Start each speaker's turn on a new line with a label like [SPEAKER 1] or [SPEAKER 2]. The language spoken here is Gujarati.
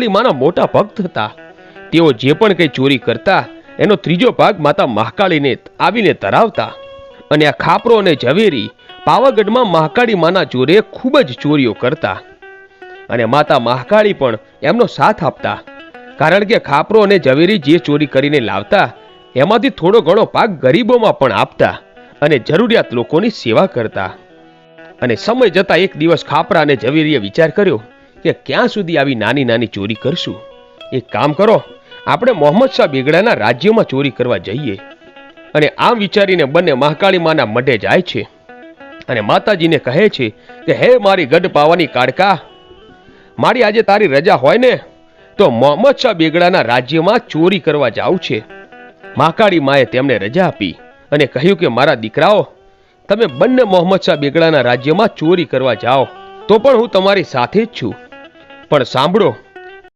[SPEAKER 1] મહાકાળી મોટા ભક્ત હતા. તેઓ જે પણ કંઈ ચોરી કરતા, એનો ત્રીજો ભાગ માતા મહાકાળીને આવીને ધરાવતા. અને આ ખાપરો અને ઝવેરી પાવાગઢમાં મહાકાળી માના જોરે ખૂબ જ ચોરીઓ કરતા. અને માતા મહાકાળી પણ એમનો સાથ આપતા. કારણ કે ખાપરો અને ઝવેરી જે ચોરી કરીને લાવતા, એમાંથી થોડો ઘણો ભાગ ગરીબોમાં પણ આપતા અને જરૂરિયાત લોકોની સેવા કરતા. અને સમય જતા એક દિવસ ખાપરા અને ઝવેરીએ વિચાર કર્યો કે ક્યાં સુધી આવી નાની નાની ચોરી કરશું? એક કામ કરો, આપણે મોહમ્મદ શાહ બેગડાના રાજ્યમાં ચોરી કરવા જઈએ. અને આમ વિચારીને બંને મહાકાળી માના મઢે જાય છે. અને માતાજીને કહે છે કે, હે મારી ગઢ પાવાની કાળકા, મારી આજે તારી રજા હોય ને, તો મોહમ્મદ શાહ બેગડાના રાજ્યમાં ચોરી કરવા જાઉં છે. મહાકાળી માએ તેમને રજા આપી અને કહ્યું કે, મારા દીકરાઓ, તમે બંને મોહમ્મદ શાહ બેગડાના રાજ્યમાં ચોરી કરવા જાઓ, તો પણ હું તમારી સાથે જ છું. પણ સાંભળો.